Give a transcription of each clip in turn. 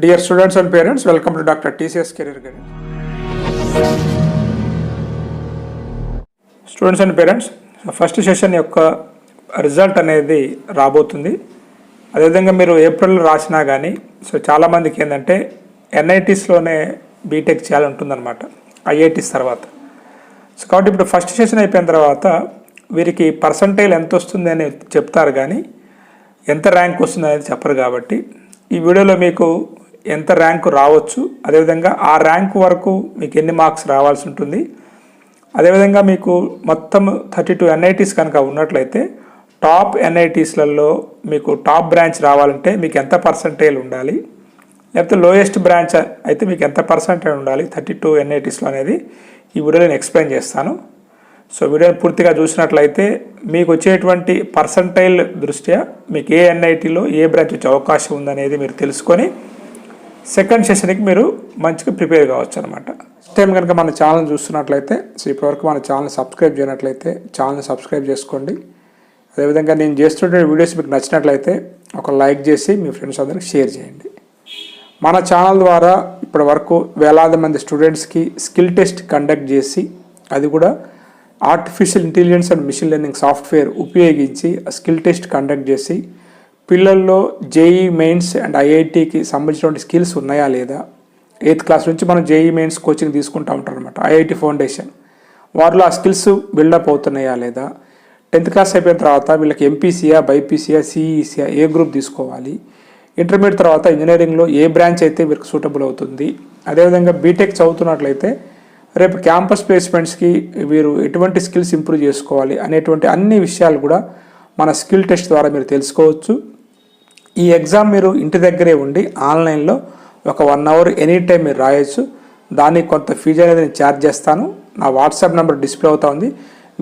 Dear students and parents welcome to doctor TCS career Guidance. Students and parents first session యొక్క result అనేది రాబోతుంది అదేవిధంగా మీరు ఏప్రిల్లో రాసినా కానీ సో చాలామందికి ఏంటంటే ఎన్ఐటీస్లోనే బీటెక్ చేయాలంటుందన్నమాట ఐఐటీస్ తర్వాత సో కాబట్టి ఇప్పుడు ఫస్ట్ సెషన్ అయిపోయిన తర్వాత వీరికి పర్సంటేజ్ ఎంత వస్తుంది అని చెప్తారు కానీ ఎంత ర్యాంక్ వస్తుంది అనేది చెప్పరు కాబట్టి ఈ వీడియోలో మీకు ఎంత ర్యాంకు రావచ్చు అదేవిధంగా ఆ ర్యాంక్ వరకు మీకు ఎన్ని మార్క్స్ రావాల్సి ఉంటుంది. అదేవిధంగా మీకు మొత్తం థర్టీ టూ ఎన్ఐటీస్ కనుక ఉన్నట్లయితే టాప్ ఎన్ఐటీస్లలో మీకు టాప్ బ్రాంచ్ రావాలంటే మీకు ఎంత పర్సంటేజ్ ఉండాలి? లేకపోతే లోయెస్ట్ బ్రాంచ్ అయితే మీకు ఎంత పర్సంటేజ్ ఉండాలి? థర్టీ టూ ఎన్ఐటీస్లో అనేది ఈ వీడియో నేను ఎక్స్ప్లెయిన్ చేస్తాను. సో వీడియోని పూర్తిగా చూసినట్లయితే మీకు వచ్చేటువంటి పర్సంటైల్ దృష్ట్యా మీకు ఏ ఎన్ఐటీలో ఏ బ్రాంచ్ వచ్చే అవకాశం ఉందనేది మీరు తెలుసుకొని సెకండ్ సెషన్కి మీరు మంచిగా ప్రిపేర్ కావచ్చు అనమాట ఫస్ట్ టైం కనుక మన ఛానల్ చూస్తున్నట్లయితే సో ఇప్పటివరకు మన ఛానల్ సబ్స్క్రైబ్ చేయనట్లయితే ఛానల్ సబ్స్క్రైబ్ చేసుకోండి. అదేవిధంగా నేను చేస్తున్న వీడియోస్ మీకు నచ్చినట్లయితే ఒక లైక్ చేసి మీ ఫ్రెండ్స్ అందరికి షేర్ చేయండి. మన ఛానల్ ద్వారా ఇప్పటి వరకు వేలాది మంది స్టూడెంట్స్కి స్కిల్ టెస్ట్ కండక్ట్ చేసి అది కూడా artificial intelligence and machine learning software ఉపయోగించి స్కిల్ టెస్ట్ కండక్ట్ చేసి పిల్లల్లో జేఈ మెయిన్స్ అండ్ ఐఐటికి సంబంధించినటువంటి స్కిల్స్ ఉన్నాయా లేదా? ఎయిత్ క్లాస్ నుంచి మనం జేఈ మెయిన్స్ కోచింగ్ తీసుకుంటూ ఉంటాం అనమాట ఐఐటి ఫౌండేషన్. వారిలో ఆ స్కిల్స్ బిల్డప్ అవుతున్నాయా లేదా? టెన్త్ క్లాస్ అయిపోయిన తర్వాత వీళ్ళకి ఎంపీసీయా బైపీసీయా సిఈసీయా ఏ గ్రూప్ తీసుకోవాలి? ఇంటర్మీడియట్ తర్వాత ఇంజనీరింగ్లో ఏ బ్రాంచ్ అయితే వీరికి సూటబుల్ అవుతుంది? అదేవిధంగా బీటెక్ చదువుతున్నట్లయితే రేపు క్యాంపస్ ప్లేస్మెంట్స్కి వీరు ఎటువంటి స్కిల్స్ ఇంప్రూవ్ చేసుకోవాలి అనేటువంటి అన్ని విషయాలు కూడా మన స్కిల్ టెస్ట్ ద్వారా మీరు తెలుసుకోవచ్చు. ఈ ఎగ్జామ్ మీరు ఇంటి దగ్గరే ఉండి ఆన్లైన్లో ఒక వన్ అవర్ ఎనీ టైం మీరు రాయొచ్చు. దానికి కొంత ఫీజు అనేది నేను ఛార్జ్ చేస్తాను. నా వాట్సాప్ నెంబర్ డిస్ప్లే అవుతా ఉంది.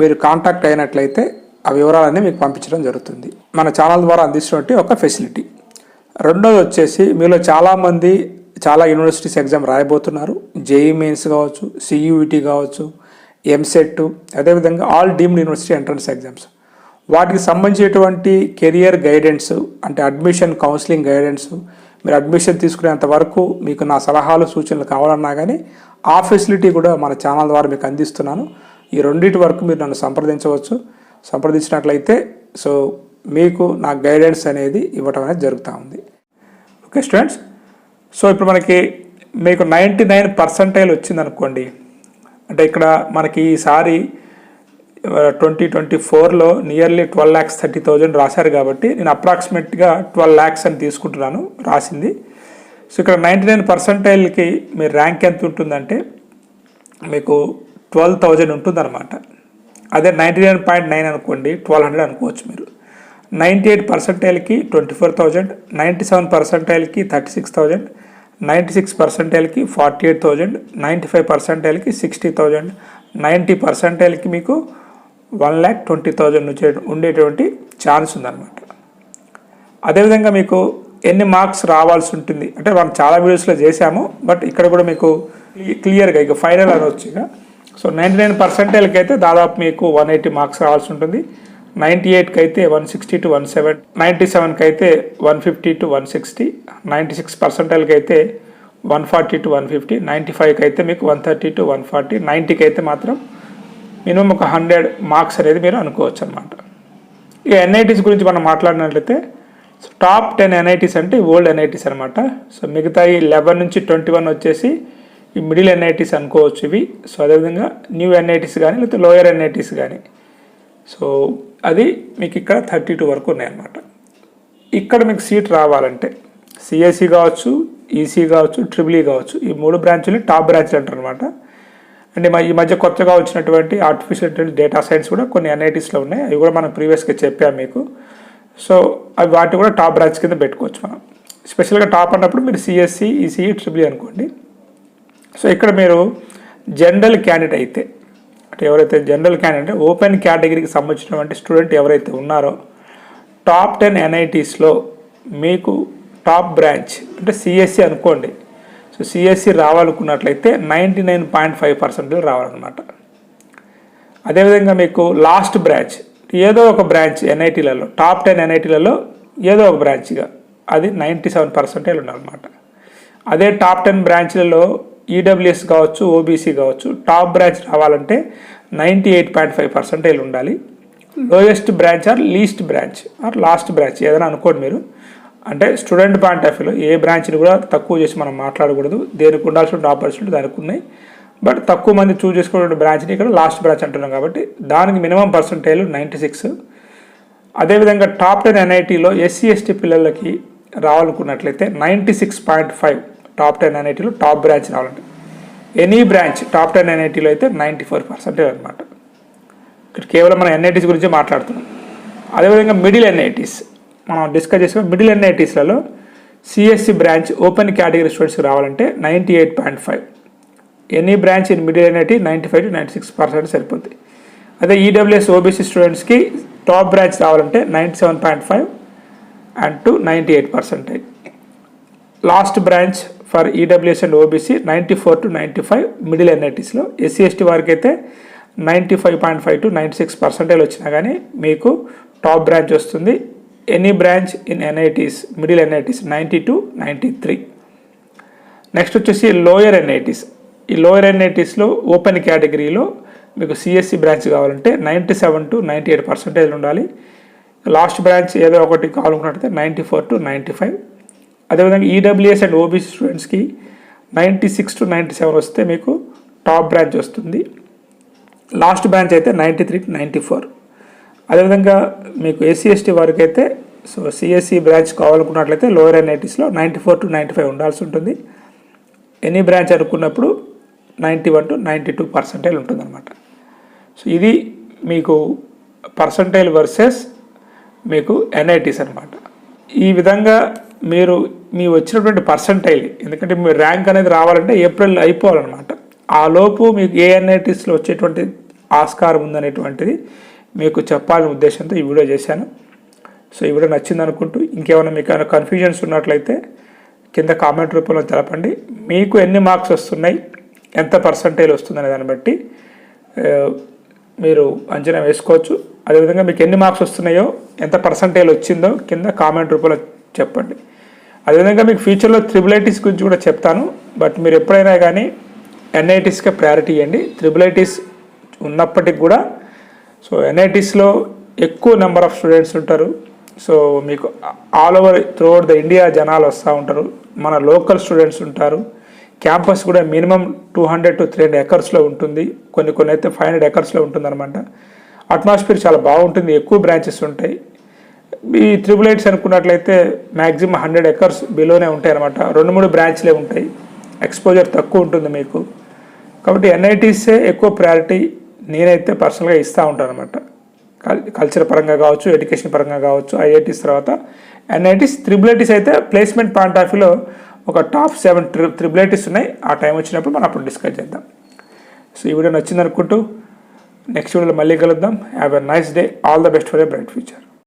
మీరు కాంటాక్ట్ అయినట్లయితే ఆ వివరాలన్నీ మీకు పంపించడం జరుగుతుంది. మన ఛానల్ ద్వారా అందిస్తున్నట్టు ఒక ఫెసిలిటీ. రెండోది వచ్చేసి మీలో చాలామంది చాలా యూనివర్సిటీస్ ఎగ్జామ్ రాయబోతున్నారు. జేఈ మెయిన్స్ కావచ్చు సియూఈటీ కావచ్చు ఎంసెట్ అదేవిధంగా all deemed university entrance exams. వాటికి సంబంధించినటువంటి కెరియర్ గైడెన్స్ అంటే అడ్మిషన్ కౌన్సిలింగ్ గైడెన్స్ మీరు అడ్మిషన్ తీసుకునేంత వరకు మీకు నా సలహాలు సూచనలు కావాలన్నా కానీ ఆ ఫెసిలిటీ కూడా మన ఛానల్ ద్వారా మీకు అందిస్తున్నాను. ఈ రెండింటి వరకు మీరు నన్ను సంప్రదించవచ్చు. సంప్రదించినట్లయితే సో మీకు నా గైడెన్స్ అనేది ఇవ్వటం అనేది జరుగుతూ ఉంది. Okay students? సో ఇప్పుడు మనకి మీకు నైంటీ నైన్ పర్సంటైల్ వచ్చిందనుకోండి. అంటే ఇక్కడ మనకి ఈసారి ట్వంటీ ట్వంటీ ఫోర్లో nearly twelve lakhs thirty thousand రాశారు కాబట్టి నేను అప్రాక్సిమేట్గా ట్వెల్వ్ ల్యాక్స్ అని తీసుకుంటున్నాను రాసింది. సో ఇక్కడ నైంటీ నైన్ పర్సంటైల్కి మీ ర్యాంక్ ఎంత ఉంటుందంటే మీకు ట్వెల్వ్ థౌజండ్ ఉంటుందన్నమాట. అదే నైంటీ నైన్ పాయింట్ నైన్ అనుకోండి ట్వెల్వ్ హండ్రెడ్ అనుకోవచ్చు మీరు. Ninety eight పర్సంటైల్కి twenty four thousand ninety seven పర్సంటైల్కి thirty six thousand ninety six పర్సంటైల్కి forty eight thousand ninety five పర్సంటైల్కి sixty thousand ninety పర్సంటైల్కి మీకు వన్ ల్యాక్ ట్వంటీ థౌజండ్ నుంచి ఉండేటువంటి chance ఉందన్నమాట. అదేవిధంగా మీకు ఎన్ని మార్క్స్ రావాల్సి ఉంటుంది అంటే మనం చాలా వీడియోస్లో చేశాము బట్ ఇక్కడ కూడా మీకు క్లియర్గా ఇక ఫైనల్ అనవచ్చు ఇక. సో నైంటీ నైన్ పర్సెంటేజ్కి అయితే దాదాపు మీకు వన్ ఎయిటీ మార్క్స్ రావాల్సి ఉంటుంది. నైంటీ ఎయిట్కి అయితే one sixty to one seven ninety సెవెన్కి అయితే one fifty to one sixty ninety six పర్సెంటేజ్కి అయితే one forty to one fifty ninety ఫైవ్కి అయితే మీకు one thirty to one forty నైంటీకి అయితే మాత్రం మినిమం ఒక హండ్రెడ్ మార్క్స్ అనేది మీరు అనుకోవచ్చు అనమాట ఇక ఎన్ఐటీస్ గురించి మనం మాట్లాడినట్లయితే టాప్ టెన్ ఎన్ఐటీస్ అంటే ఓల్డ్ ఎన్ఐటీస్ అనమాట సో మిగతా ఈ లెవెన్ నుంచి ట్వంటీ వన్ వచ్చేసి ఈ మిడిల్ ఎన్ఐటీస్ అనుకోవచ్చు ఇవి. సో అదేవిధంగా న్యూ ఎన్ఐటీస్ కానీ లేకపోతే లోయర్ ఎన్ఐటీస్ కానీ సో అది మీకు ఇక్కడ థర్టీ టూ వరకు ఉన్నాయన్నమాట ఇక్కడ మీకు సీట్ రావాలంటే సిఎస్సి కావచ్చు ఈసీ కావచ్చు ట్రిబుల్ ఈ కావచ్చు ఈ మూడు బ్రాంచులు టాప్ బ్రాంచ్లు అంటారు అనమాట అండ్ ఈ మధ్య కొత్తగా వచ్చినటువంటి ఆర్టిఫిషియల్ ఇంటెలిజెన్స్ డేటా సైన్స్ కూడా కొన్ని ఎన్ఐటీస్లో ఉన్నాయి. అవి కూడా మనం ప్రీవియస్గా చెప్పాము మీకు. సో అవి వాటి కూడా టాప్ బ్రాంచ్ కింద పెట్టుకోవచ్చు మనం. స్పెషల్గా టాప్ అన్నప్పుడు మీరు సిఎస్సి ఈసీఈ ట్రిబుల్ అనుకోండి. సో ఇక్కడ మీరు జనరల్ క్యాండిడేట్ అయితే అంటే ఎవరైతే జనరల్ క్యాండిడేట్ ఓపెన్ కేటగిరీకి సంబంధించినటువంటి స్టూడెంట్ ఎవరైతే ఉన్నారో టాప్ టెన్ ఎన్ఐటీస్లో మీకు టాప్ బ్రాంచ్ అంటే సిఎస్సి అనుకోండి so CSE రావాలనుకున్నట్లయితే ninety nine point five percentage రావాలన్నమాట. అదేవిధంగా మీకు లాస్ట్ బ్రాంచ్ ఏదో ఒక బ్రాంచ్ ఎన్ఐటీలలో టాప్ టెన్ ఎన్ఐటీలలో ఏదో ఒక బ్రాంచ్గా అది నైంటీ సెవెన్ పర్సెంటేజ్ ఉండాలన్నమాట. అదే టాప్ టెన్ బ్రాంచ్లలో ఈడబ్ల్యూఎస్ కావచ్చు ఓబీసీ కావచ్చు టాప్ బ్రాంచ్ రావాలంటే ninety eight point five percentage ఉండాలి. Lowest branch or least branch or last branch ఏదైనా అనుకోండి మీరు. అంటే స్టూడెంట్ పాయింట్ ఆఫ్ వ్యూలో ఏ బ్రాంచ్ని కూడా తక్కువ చేసి మనం మాట్లాడకూడదు. దేనికి ఉండాల్సిన ఆపర్చునిటీ దానికి ఉన్నాయి. బట్ తక్కువ మంది చూజ్ చేసుకునే బ్రాంచ్ని ఇక్కడ లాస్ట్ బ్రాంచ్ అంటున్నాం కాబట్టి దానికి మినిమం పర్సంటేజ్ నైంటీ సిక్స్. అదేవిధంగా టాప్ టెన్ ఎన్ఐటీలో ఎస్సీ ఎస్టీ పిల్లలకి రావాలనుకున్నట్లయితే ninety six point five top ten ఎన్ఐటీలో top branch రావాలంటే. ఎనీ బ్రాంచ్ టాప్ టెన్ ఎన్ఐటీలో అయితే నైంటీ ఫోర్ పర్సెంటేజ్ అనమాట ఇక్కడ కేవలం మనం ఎన్ఐటీస్ గురించి మాట్లాడుతున్నాం. అదేవిధంగా మిడిల్ ఎన్ఐటీస్ మనం డిస్కస్ చేసిన మిడిల్ ఎన్ఐటీస్లలో సిఎస్సి బ్రాంచ్ ఓపెన్ కేటగిరీ స్టూడెంట్స్కి రావాలంటే ninety eight point five any branch in middle NIT ninety five to ninety six percent సరిపోతుంది అదే ఈడబ్ల్యూఎస్ ఓబీసీ స్టూడెంట్స్కి టాప్ బ్రాంచ్ రావాలంటే ninety seven point five and to ninety eight percentage last branch for EWS and OBC ninety four to ninety five middle ఎన్ఐటీస్లో SC ST వారికి అయితే ninety five point five to ninety six percentage వచ్చినా కానీ మీకు top branch వస్తుంది. Any branch in NITs middle NITs ninety to ninety three next వచ్చేసి lower NITs ఈ lower ఎన్ఐటీస్లో open కేటగిరీలో మీకు సిఎస్సి బ్రాంచ్ కావాలంటే ninety seven to ninety eight percentage ఉండాలి. లాస్ట్ బ్రాంచ్ ఏదో ఒకటి కావాలనుకున్నట్టయితే ninety four to ninety five అదేవిధంగా ఈడబ్ల్యూఎస్ అండ్ ఓబీసీ స్టూడెంట్స్కి ninety six to ninety seven వస్తే మీకు టాప్ బ్రాంచ్ వస్తుంది. లాస్ట్ బ్రాంచ్ అయితే ninety three to ninety four అదేవిధంగా మీకు ఎస్సీ ఎస్టీ వారికి అయితే సో సిఎస్సి బ్రాంచ్ కావాలనుకున్నట్లయితే lower ఎన్ఐటీస్లో ninety four to ninety five ఉండాల్సి ఉంటుంది. ఎనీ బ్రాంచ్ అనుకున్నప్పుడు ninety one to ninety two percentage ఉంటుందన్నమాట. సో ఇది మీకు పర్సంటైల్ వర్సెస్ మీకు ఎన్ఐటీస్ అనమాట ఈ విధంగా మీరు మీ వచ్చినటువంటి పర్సంటైల్ ఎందుకంటే మీ ర్యాంక్ అనేది రావాలంటే ఏప్రిల్ అయిపోవాలన్నమాట. ఆ లోపు మీకు ఏ ఎన్ఐటీస్లో వచ్చేటువంటి ఆస్కారం ఉందనేటువంటిది మీకు చెప్పాలనే ఉద్దేశంతో ఈ వీడియో చేశాను. సో ఈ వీడియో నచ్చింది అనుకుంటూ ఇంకేమైనా మీకు ఏమైనా కన్ఫ్యూజన్స్ ఉన్నట్లయితే కింద కామెంట్ రూపంలో తెలపండి. మీకు ఎన్ని మార్క్స్ వస్తున్నాయి? ఎంత పర్సంటేజ్ వస్తుందనే దాన్ని బట్టి మీరు అంచనా వేసుకోవచ్చు. అదేవిధంగా మీకు ఎన్ని మార్క్స్ వస్తున్నాయో ఎంత పర్సంటేజ్ వచ్చిందో కింద కామెంట్ రూపంలో చెప్పండి. అదేవిధంగా మీకు ఫ్యూచర్లో త్రిబుల్ ఐటీస్ గురించి కూడా చెప్తాను. బట్ మీరు ఎప్పుడైనా కానీ ఎన్ఐటీస్కే ప్రయారిటీ ఇవ్వండి త్రిబుల్ ఉన్నప్పటికి కూడా సో ఎన్ఐటీస్లో ఎక్కువ నెంబర్ ఆఫ్ స్టూడెంట్స్ ఉంటారు. సో మీకు all over throughout the India జనాలు వస్తూ ఉంటారు. మన లోకల్ స్టూడెంట్స్ ఉంటారు. క్యాంపస్ కూడా minimum two hundred to three hundred ఎకర్స్లో ఉంటుంది. కొన్ని కొన్ని అయితే ఫైవ్ హండ్రెడ్ ఎకర్స్లో ఉంటుందన్నమాట. అట్మాస్ఫియర్ చాలా బాగుంటుంది. ఎక్కువ బ్రాంచెస్ ఉంటాయి. ఈ త్రిబుల్ ఎయిట్స్ అనుకున్నట్లయితే మ్యాక్సిమం హండ్రెడ్ ఎకర్స్ బిలోనే ఉంటాయి అనమాట రెండు మూడు బ్రాంచ్లే ఉంటాయి. ఎక్స్పోజర్ తక్కువ ఉంటుంది మీకు. కాబట్టి ఎన్ఐటీసే ఎక్కువ ప్రయారిటీ నేనైతే పర్సనల్గా ఇస్తూ ఉంటాను అనమాట కల్చర్ పరంగా కావచ్చు ఎడ్యుకేషన్ పరంగా కావచ్చు ఐఐటీస్ తర్వాత. ఎన్ఐటీస్ త్రిబుల్ ఐటీస్ అయితే ప్లేస్మెంట్ పాయింట్ ఆఫ్ వ్యూలో ఒక టాప్ సెవెన్ ట్రి త్రిబుల్ ఐటీస్ ఉన్నాయి. ఆ టైం వచ్చినప్పుడు మనం అప్పుడు డిస్కస్ చేద్దాం. సో ఈ వీడియో నచ్చింది అనుకుంటూ నెక్స్ట్ వీడియోలో మళ్ళీ కలుద్దాం. Have a nice day all the best for a bright future